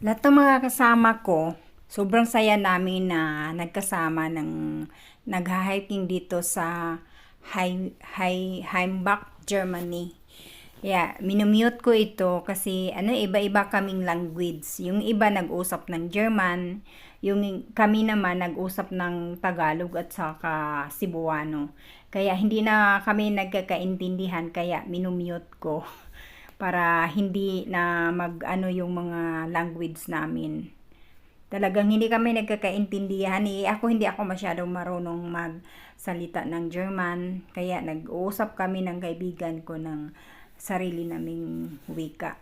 Lahat ng mga kasama ko, sobrang saya namin na nagkasama ng nag-hiking dito sa Heim, Heim, Heimbach, Germany. Yeah, minumute ko ito kasi ano iba-iba kaming language. Yung iba nag-usap ng German, yung kami naman nag-usap ng Tagalog at saka Cebuano. Kaya hindi na kami nagkakaintindihan kaya minumute ko para hindi na mag ano yung mga language namin. Talagang hindi kami nagkakaintindihan. Eh, ako hindi ako masyadong marunong magsalita ng German. Kaya nag-uusap kami ng kaibigan ko ng sarili naming wika.